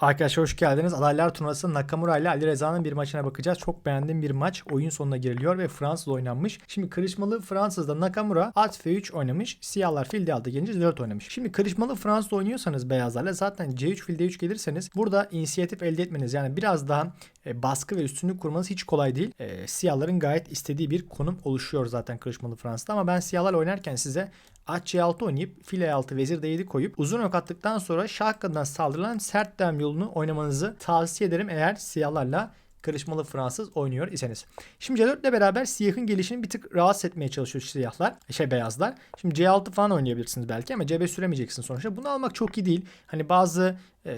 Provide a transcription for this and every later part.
Arkadaşlar hoş geldiniz. Adaylar turnuvası Nakamura ile Ali Reza'nın bir maçına bakacağız. Çok beğendiğim bir maç. Oyun sonuna giriliyor ve Fransız oynanmış. Şimdi kırışmalı Fransız'da Nakamura at F3 oynamış. Siyahlar fil D6 gelince C4 oynamış. Şimdi kırışmalı Fransız oynuyorsanız beyazlarla zaten C3 fil D3 gelirseniz burada inisiyatif elde etmeniz yani biraz daha e, baskı ve üstünlük kurmanız hiç kolay değil. E, siyahların gayet istediği bir konum oluşuyor zaten kırışmalı Fransız'da ama ben siyahlar oynarken size at C6 oynayıp file E6 vezir D7 koyup uzun ok attıktan sonra şah hakkından saldırılan sert dem yolunu oynamanızı tavsiye ederim eğer siyahlarla karışmalı Fransız oynuyor iseniz. Şimdi C4 ile beraber siyahın gelişini bir tık rahatsız etmeye çalışıyor siyahlar. Şey beyazlar. Şimdi C6 falan oynayabilirsiniz belki ama C5 süremeyeceksin sonuçta. Bunu almak çok iyi değil. Hani bazı e,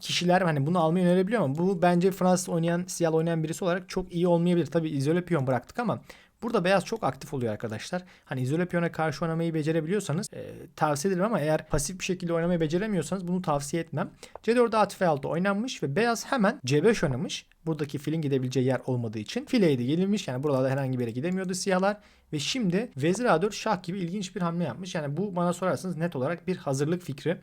kişiler hani bunu almayı önerebiliyor ama bu bence Fransız oynayan, siyah oynayan birisi olarak çok iyi olmayabilir. Tabi izole piyon bıraktık ama Burada beyaz çok aktif oluyor arkadaşlar. Hani izole piyona karşı oynamayı becerebiliyorsanız e, tavsiye ederim ama eğer pasif bir şekilde oynamayı beceremiyorsanız bunu tavsiye etmem. C4'de at F6 oynanmış ve beyaz hemen C5 oynamış. Buradaki filin gidebileceği yer olmadığı için fileye de gelinmiş. Yani buralarda herhangi bir yere gidemiyordu siyahlar. Ve şimdi vezir A4 şah gibi ilginç bir hamle yapmış. Yani bu bana sorarsanız net olarak bir hazırlık fikri.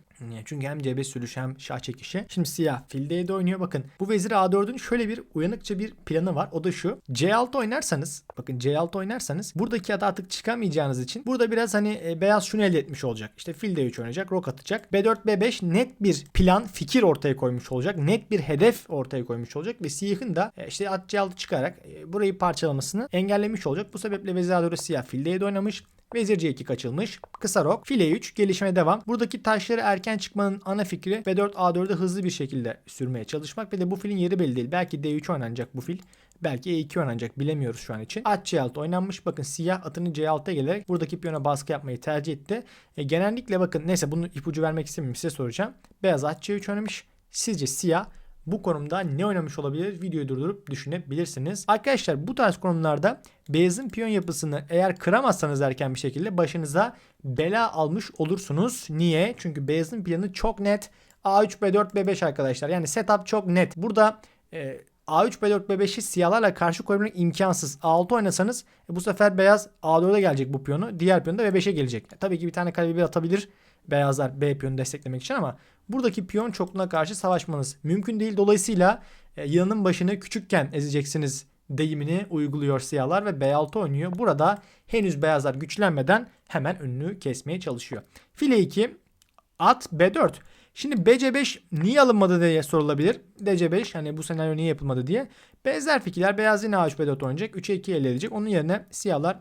Çünkü hem C5 sürüşü hem şah çekişi. Şimdi siyah fil D7 oynuyor. Bakın bu vezir A4'ün şöyle bir uyanıkça bir planı var. O da şu. C6 oynarsanız bakın C6 oynarsanız buradaki adı artık çıkamayacağınız için burada biraz hani e, beyaz şunu elde etmiş olacak. İşte fil D3 oynayacak. Rok atacak. B4 B5 net bir plan fikir ortaya koymuş olacak. Net bir hedef ortaya koymuş olacak ve siyahın da e, işte at C6 çıkarak e, burayı parçalamasını engellemiş olacak. Bu sebeple A4'ü siyah fil D7 oynamış. Vezir C2 kaçılmış. Kısa rok. File 3. Gelişime devam. Buradaki taşları erken çıkmanın ana fikri B4 A4'e hızlı bir şekilde sürmeye çalışmak. Ve de bu filin yeri belli değil. Belki D3 oynanacak bu fil. Belki E2 oynanacak bilemiyoruz şu an için. At C6 oynanmış. Bakın siyah atını C6'ya gelerek buradaki piyona baskı yapmayı tercih etti. E, genellikle bakın neyse bunu ipucu vermek istemiyorum size soracağım. Beyaz at C3 oynamış. Sizce siyah bu konumda ne oynamış olabilir? Videoyu durdurup düşünebilirsiniz. Arkadaşlar bu tarz konumlarda beyazın piyon yapısını eğer kıramazsanız erken bir şekilde başınıza bela almış olursunuz. Niye? Çünkü beyazın planı çok net. A3, B4, B5 arkadaşlar. Yani setup çok net. Burada e, A3, B4, B5'i siyahlarla karşı koyabilmek imkansız. A6 oynasanız e, bu sefer beyaz A4'e gelecek bu piyonu. Diğer piyon da B5'e gelecek. E, tabii ki bir tane kale bir atabilir beyazlar B piyonu desteklemek için ama buradaki piyon çokluğuna karşı savaşmanız mümkün değil. Dolayısıyla e, yanın başını küçükken ezeceksiniz deyimini uyguluyor siyahlar ve B6 oynuyor. Burada henüz beyazlar güçlenmeden hemen önünü kesmeye çalışıyor. File 2 at B4. Şimdi BC5 niye alınmadı diye sorulabilir. DC5 hani bu senaryo niye yapılmadı diye. Benzer fikirler beyaz yine A3 B4 oynayacak. 3'e 2 elde edecek. Onun yerine siyahlar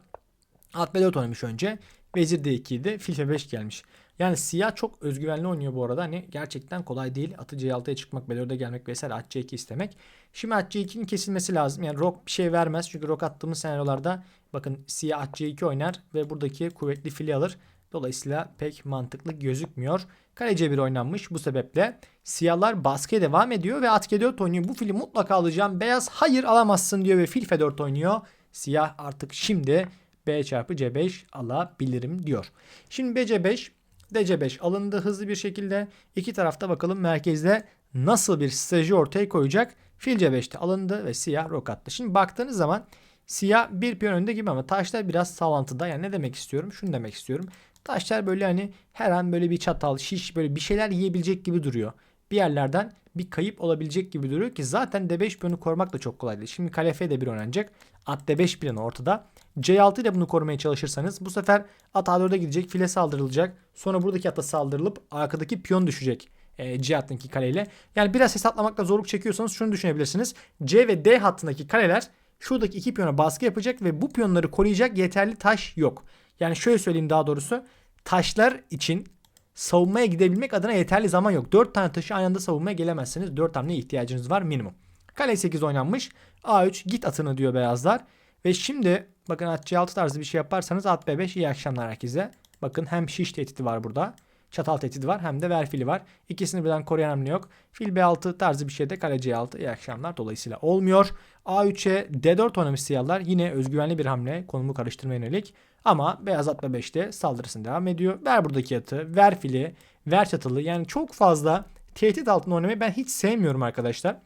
at B4 oynamış önce. Vezir D2 idi. Fil F5 gelmiş. Yani siyah çok özgüvenli oynuyor bu arada. Hani gerçekten kolay değil. Atı C6'ya çıkmak, B4'e gelmek vesaire at C2 istemek. Şimdi at C2'nin kesilmesi lazım. Yani rok bir şey vermez. Çünkü rok attığımız senaryolarda bakın siyah at C2 oynar ve buradaki kuvvetli fili alır. Dolayısıyla pek mantıklı gözükmüyor. Kale C1 oynanmış. Bu sebeple siyahlar baskıya devam ediyor ve at G4 oynuyor. Bu fili mutlaka alacağım. Beyaz hayır alamazsın diyor ve fil F4 oynuyor. Siyah artık şimdi B çarpı C5 alabilirim diyor. Şimdi BC5 DC5 alındı hızlı bir şekilde. İki tarafta bakalım merkezde nasıl bir strateji ortaya koyacak. Fil C5'te alındı ve siyah rok attı. Şimdi baktığınız zaman siyah bir piyon önde gibi ama taşlar biraz sallantıda. Yani ne demek istiyorum? Şunu demek istiyorum. Taşlar böyle hani her an böyle bir çatal, şiş böyle bir şeyler yiyebilecek gibi duruyor. Bir yerlerden bir kayıp olabilecek gibi duruyor ki zaten D5 piyonu korumak da çok kolay değil. Şimdi kale F de bir oynanacak. At D5 planı ortada. C6 ile bunu korumaya çalışırsanız bu sefer at A4'e gidecek. File saldırılacak. Sonra buradaki ata saldırılıp arkadaki piyon düşecek. E, C hattındaki kaleyle. Yani biraz hesaplamakta zorluk çekiyorsanız şunu düşünebilirsiniz. C ve D hattındaki kaleler şuradaki iki piyona baskı yapacak ve bu piyonları koruyacak yeterli taş yok. Yani şöyle söyleyeyim daha doğrusu. Taşlar için savunmaya gidebilmek adına yeterli zaman yok. 4 tane taşı aynı anda savunmaya gelemezsiniz. 4 hamle ihtiyacınız var minimum. Kale 8 oynanmış. A3 git atını diyor beyazlar. Ve şimdi bakın at C6 tarzı bir şey yaparsanız at B5 iyi akşamlar herkese. Bakın hem şiş tehdidi var burada. Çatal tehdidi var hem de ver fili var. İkisini birden koruyan hamle yok. Fil B6 tarzı bir şeyde kale C6 iyi akşamlar dolayısıyla olmuyor. A3'e D4 oynamış siyahlar yine özgüvenli bir hamle konumu karıştırmaya yönelik. Ama beyaz at B5'te saldırısını devam ediyor. Ver buradaki atı, ver fili, ver çatalı. Yani çok fazla tehdit altında oynamayı ben hiç sevmiyorum arkadaşlar.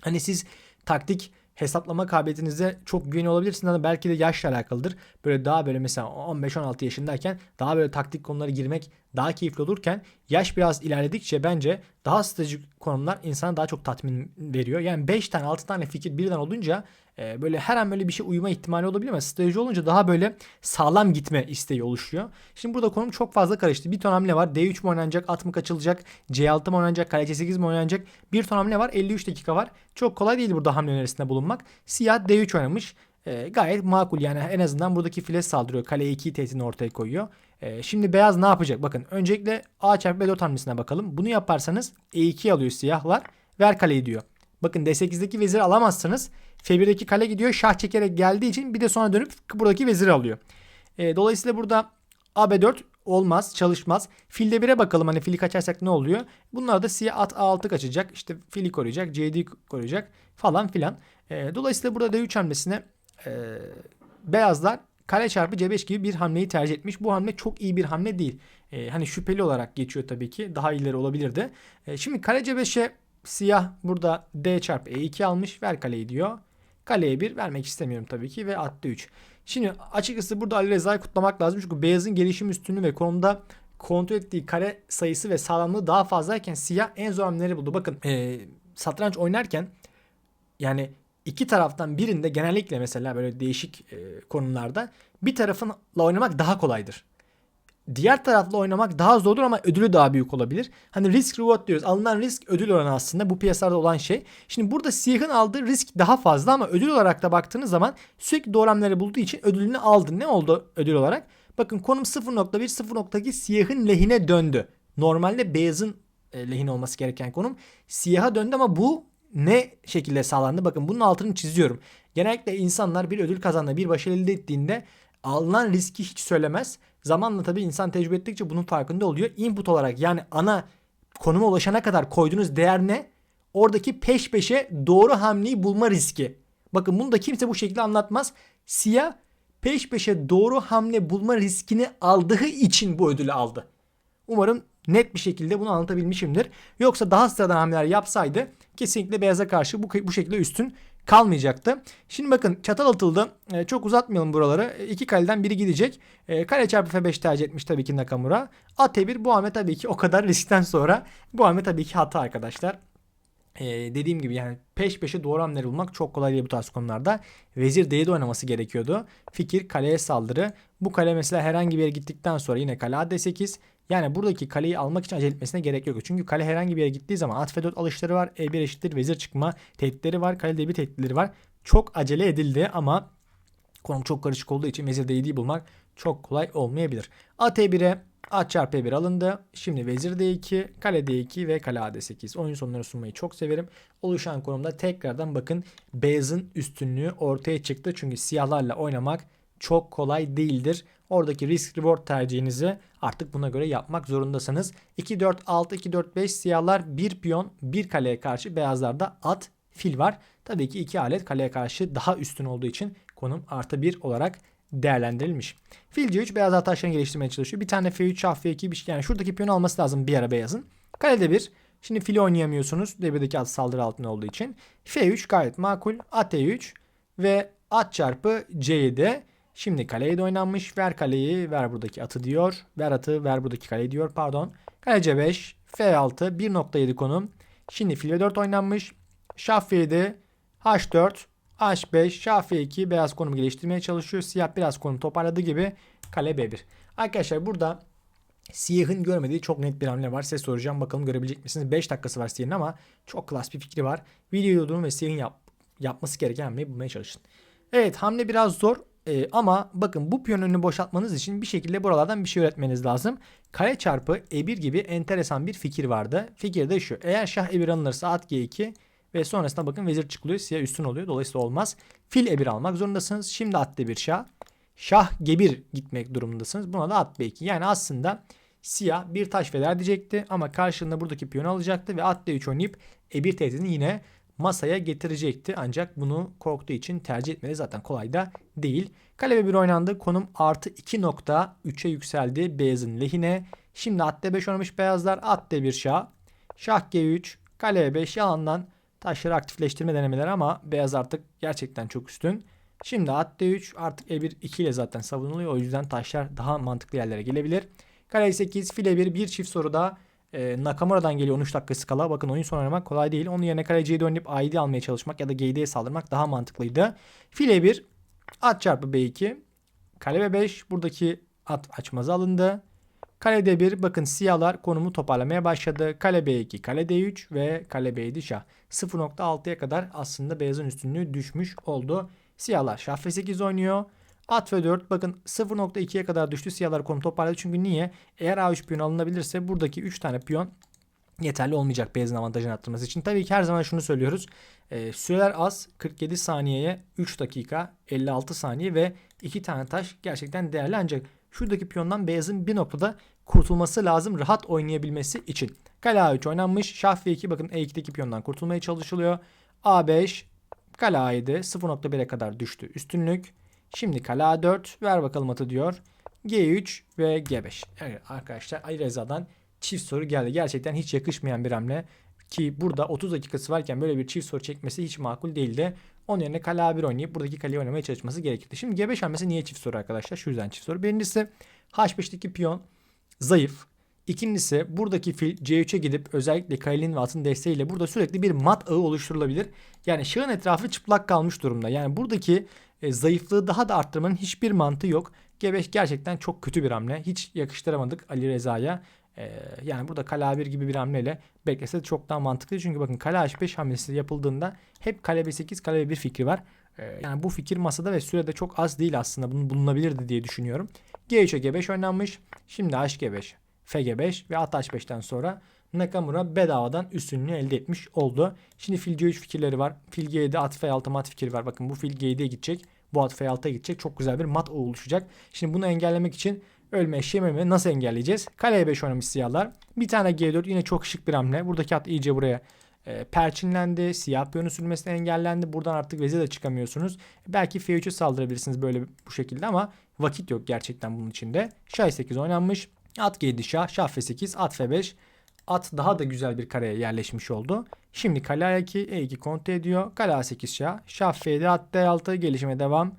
Hani siz taktik hesaplama kabiliyetinize çok güveniyor olabilirsiniz ama belki de yaşla alakalıdır. Böyle daha böyle mesela 15-16 yaşındayken daha böyle taktik konulara girmek daha keyifli olurken yaş biraz ilerledikçe bence daha stratejik konumlar insana daha çok tatmin veriyor. Yani 5 tane 6 tane fikir birden olunca e, böyle her an böyle bir şey uyuma ihtimali olabilir ama strateji olunca daha böyle sağlam gitme isteği oluşuyor. Şimdi burada konum çok fazla karıştı. Bir ton hamle var. D3 mi oynanacak? At mı kaçılacak? C6 mı oynanacak? Kale C8 mi oynanacak? Bir ton hamle var. 53 dakika var. Çok kolay değil burada hamle önerisinde bulunmak. Siyah D3 oynamış. E, gayet makul yani en azından buradaki file saldırıyor. Kale 2 tehditini ortaya koyuyor. E, şimdi beyaz ne yapacak? Bakın öncelikle A çarpı B4 hamlesine bakalım. Bunu yaparsanız E2 alıyor siyahlar. Ver kaleyi diyor. Bakın D8'deki veziri alamazsınız. F1'deki kale gidiyor. Şah çekerek geldiği için bir de sonra dönüp buradaki veziri alıyor. E, dolayısıyla burada AB4 olmaz, çalışmaz. Filde 1'e bakalım hani fili kaçarsak ne oluyor? Bunlar da siyah at A6 kaçacak. İşte fili koruyacak, C7 koruyacak falan filan. E, dolayısıyla burada D3 hamlesine e, beyazlar kale çarpı C5 gibi bir hamleyi tercih etmiş. Bu hamle çok iyi bir hamle değil. E, hani şüpheli olarak geçiyor tabii ki. Daha ileri olabilirdi. E, şimdi kale C5'e siyah burada D çarpı E2 almış. Ver kaleyi diyor. Kaleye 1 vermek istemiyorum tabii ki ve attı 3. Şimdi açıkçası burada Ali Reza'yı kutlamak lazım. Çünkü beyazın gelişim üstünlüğü ve konumda kontrol ettiği kare sayısı ve sağlamlığı daha fazlayken siyah en zor hamleleri buldu. Bakın e, satranç oynarken yani iki taraftan birinde genellikle mesela böyle değişik e, konumlarda bir tarafınla oynamak daha kolaydır. Diğer tarafla oynamak daha zordur ama ödülü daha büyük olabilir. Hani risk reward diyoruz. Alınan risk ödül oranı aslında bu piyasalarda olan şey. Şimdi burada siyahın aldığı risk daha fazla ama ödül olarak da baktığınız zaman sürekli doğru hamleleri bulduğu için ödülünü aldı. Ne oldu ödül olarak? Bakın konum 0.1 0.2 siyahın lehine döndü. Normalde beyazın e, lehine olması gereken konum siyaha döndü ama bu ne şekilde sağlandı? Bakın bunun altını çiziyorum. Genellikle insanlar bir ödül kazandığı, bir başarı elde ettiğinde alınan riski hiç söylemez. Zamanla tabii insan tecrübe ettikçe bunun farkında oluyor. Input olarak yani ana konuma ulaşana kadar koyduğunuz değer ne? Oradaki peş peşe doğru hamleyi bulma riski. Bakın bunu da kimse bu şekilde anlatmaz. Siyah peş peşe doğru hamle bulma riskini aldığı için bu ödülü aldı. Umarım net bir şekilde bunu anlatabilmişimdir. Yoksa daha sıradan hamleler yapsaydı kesinlikle beyaza karşı bu, bu şekilde üstün kalmayacaktı. Şimdi bakın çatal atıldı. E, çok uzatmayalım buraları. E, iki kaleden biri gidecek. E, kale çarpı F5 tercih etmiş tabii ki Nakamura. At E1 bu hamle tabii ki o kadar riskten sonra bu hamle tabii ki hata arkadaşlar. Ee, dediğim gibi yani peş peşe doğru hamleleri bulmak çok kolay değil bu tarz konularda. Vezir D'de oynaması gerekiyordu. Fikir kaleye saldırı. Bu kale mesela herhangi bir yere gittikten sonra yine kale D8. Yani buradaki kaleyi almak için acele etmesine gerek yok. Çünkü kale herhangi bir yere gittiği zaman at F4 alışları var. E1 eşittir vezir çıkma tehditleri var. Kale D1 tehditleri var. Çok acele edildi ama konum çok karışık olduğu için vezir D7'yi bulmak çok kolay olmayabilir. At E1'e At çarpı E1 alındı. Şimdi vezir D2, kale D2 ve kale AD8. Oyun sonları sunmayı çok severim. Oluşan konumda tekrardan bakın beyazın üstünlüğü ortaya çıktı. Çünkü siyahlarla oynamak çok kolay değildir. Oradaki risk reward tercihinizi artık buna göre yapmak zorundasınız. 2 4 6 2 4 5 siyahlar 1 piyon 1 kaleye karşı beyazlarda at fil var. Tabii ki iki alet kaleye karşı daha üstün olduğu için konum artı 1 olarak değerlendirilmiş. Fil C3 beyaz taşlarını geliştirmeye çalışıyor. Bir tane F3 şah F2 bir. Yani şuradaki piyonu alması lazım bir ara beyazın. Kalede bir. Şimdi fili oynayamıyorsunuz. Debirdeki at saldırı altında olduğu için. F3 gayet makul. At E3 ve at çarpı C7. Şimdi kaleye de oynanmış. Ver kaleyi ver buradaki atı diyor. Ver atı ver buradaki kaleyi diyor pardon. Kale C5 F6 1.7 konum. Şimdi fil 4 oynanmış. Şah F7 H4 H5, şah F2 beyaz konumu geliştirmeye çalışıyor. Siyah biraz konum toparladığı gibi kale B1. Arkadaşlar burada siyahın görmediği çok net bir hamle var. Size soracağım bakalım görebilecek misiniz? 5 dakikası var siyahın ama çok klas bir fikri var. Videoyu durdurun ve siyahın yap, yapması gereken hamleyi bulmaya çalışın. Evet hamle biraz zor. Ee, ama bakın bu piyon önünü boşaltmanız için bir şekilde buralardan bir şey öğretmeniz lazım. Kare çarpı E1 gibi enteresan bir fikir vardı. Fikir de şu. Eğer şah E1 alınırsa at G2 ve sonrasında bakın vezir çıkılıyor. Siyah üstün oluyor. Dolayısıyla olmaz. Fil e1 almak zorundasınız. Şimdi at d1 şah. Şah g1 gitmek durumundasınız. Buna da at b2. Yani aslında siyah bir taş feda edecekti. Ama karşılığında buradaki piyonu alacaktı. Ve at d3 oynayıp e1 tehdidini yine masaya getirecekti. Ancak bunu korktuğu için tercih etmeli zaten kolay da değil. Kale b1 oynandı. Konum artı 2.3'e yükseldi beyazın lehine. Şimdi at d5 oynamış beyazlar. At d1 şah. Şah g3. Kale e5 yalandan Taşları aktifleştirme denemeleri ama beyaz artık gerçekten çok üstün. Şimdi at D3 artık E1 2 ile zaten savunuluyor. O yüzden taşlar daha mantıklı yerlere gelebilir. Kale 8, file 1, bir çift soruda e, Nakamura'dan geliyor 13 dakika skala. Bakın oyun sonu oynamak kolay değil. Onun yerine kale C7 oynayıp ID almaya çalışmak ya da GD'ye saldırmak daha mantıklıydı. File 1, at çarpı B2. Kale B5, buradaki at açmazı alındı. Kale D1 bakın siyahlar konumu toparlamaya başladı. Kale B2, kale D3 ve kale B7 şah. 0.6'ya kadar aslında beyazın üstünlüğü düşmüş oldu. Siyahlar şah F8 oynuyor. At F4 bakın 0.2'ye kadar düştü siyahlar konu toparladı. Çünkü niye? Eğer A3 piyon alınabilirse buradaki 3 tane piyon yeterli olmayacak beyazın avantajını arttırması için. Tabii ki her zaman şunu söylüyoruz. E, süreler az. 47 saniyeye 3 dakika 56 saniye ve 2 tane taş gerçekten değerli ancak şuradaki piyondan beyazın bir noktada kurtulması lazım rahat oynayabilmesi için. Kale A3 oynanmış. Şah F2 bakın E2'deki piyondan kurtulmaya çalışılıyor. A5 kale A7 0.1'e kadar düştü üstünlük. Şimdi kale A4 ver bakalım atı diyor. G3 ve G5. Evet arkadaşlar Ali Reza'dan çift soru geldi. Gerçekten hiç yakışmayan bir hamle. Ki burada 30 dakikası varken böyle bir çift soru çekmesi hiç makul değildi. Onun yerine kale A1 oynayıp buradaki kaleyi oynamaya çalışması gerekirdi. Şimdi G5 hamlesi niye çift soru arkadaşlar? Şu yüzden çift soru. Birincisi H5'teki piyon zayıf. İkincisi buradaki fil C3'e gidip özellikle kalenin ve atın desteğiyle burada sürekli bir mat ağı oluşturulabilir. Yani şahın etrafı çıplak kalmış durumda. Yani buradaki e, zayıflığı daha da arttırmanın hiçbir mantığı yok. G5 gerçekten çok kötü bir hamle. Hiç yakıştıramadık Ali Reza'ya. Ee, yani burada kale A1 gibi bir hamleyle beklese de çok daha mantıklı. Çünkü bakın kale H5 hamlesi yapıldığında hep kale B8 kale B1 fikri var. Ee, yani bu fikir masada ve sürede çok az değil aslında. Bunun bulunabilirdi diye düşünüyorum. G3'e G5 oynanmış. Şimdi HG5, FG5 ve at H5'ten sonra Nakamura bedavadan üstünlüğü elde etmiş oldu. Şimdi fil G3 fikirleri var. Fil G7 at F6 mat fikri var. Bakın bu fil G7'ye gidecek. Bu at F6'ya gidecek. Çok güzel bir mat oluşacak. Şimdi bunu engellemek için ölme şememi nasıl engelleyeceğiz? Kale E5 oynamış siyahlar. Bir tane G4 yine çok şık bir hamle. Buradaki at iyice buraya e, perçinlendi. Siyah piyonu sürmesi engellendi. Buradan artık vezir de çıkamıyorsunuz. Belki F3'e saldırabilirsiniz böyle bu şekilde ama vakit yok gerçekten bunun içinde. Şah 8 oynanmış. At G7 şah. Şah F8. At F5. At daha da güzel bir kareye yerleşmiş oldu. Şimdi kale A2, E2 kontrol ediyor. Kale A8 şah. Şah F7, at D6 gelişime devam.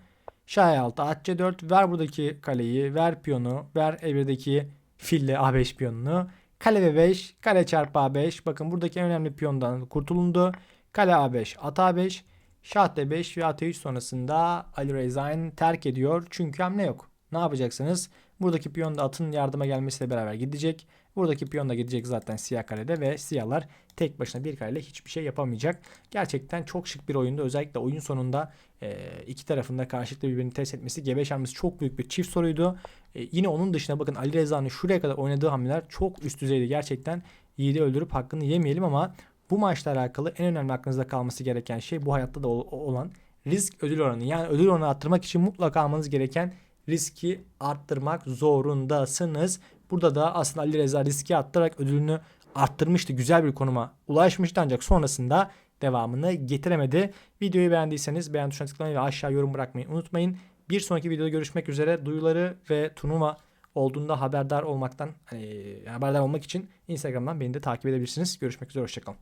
Şah E6, at C4. Ver buradaki kaleyi, ver piyonu, ver E1'deki fille A5 piyonunu. Kale B5, kale çarpı A5. Bakın buradaki en önemli piyondan kurtulundu. Kale A5, at A5. Şah D5 ve at E3 sonrasında Ali Rezain terk ediyor. Çünkü hamle yok. Ne yapacaksınız? Buradaki piyon da atın yardıma gelmesiyle beraber gidecek. Buradaki piyon da gidecek zaten siyah kalede ve siyahlar tek başına bir kareyle hiçbir şey yapamayacak. Gerçekten çok şık bir oyundu. Özellikle oyun sonunda e, iki tarafında karşılıklı birbirini test etmesi. G5 hamlesi çok büyük bir çift soruydu. E, yine onun dışında bakın Ali Reza'nın şuraya kadar oynadığı hamleler çok üst düzeydi. Gerçekten yiğidi öldürüp hakkını yemeyelim ama bu maçla alakalı en önemli aklınızda kalması gereken şey bu hayatta da olan risk ödül oranı. Yani ödül oranı arttırmak için mutlaka almanız gereken riski arttırmak zorundasınız. Burada da aslında Ali Reza riski arttırarak ödülünü arttırmıştı. Güzel bir konuma ulaşmıştı ancak sonrasında devamını getiremedi. Videoyu beğendiyseniz beğen tuşuna tıklamayı ve aşağı yorum bırakmayı unutmayın. Bir sonraki videoda görüşmek üzere. Duyuları ve turnuva olduğunda haberdar olmaktan hani, haberdar olmak için Instagram'dan beni de takip edebilirsiniz. Görüşmek üzere hoşçakalın.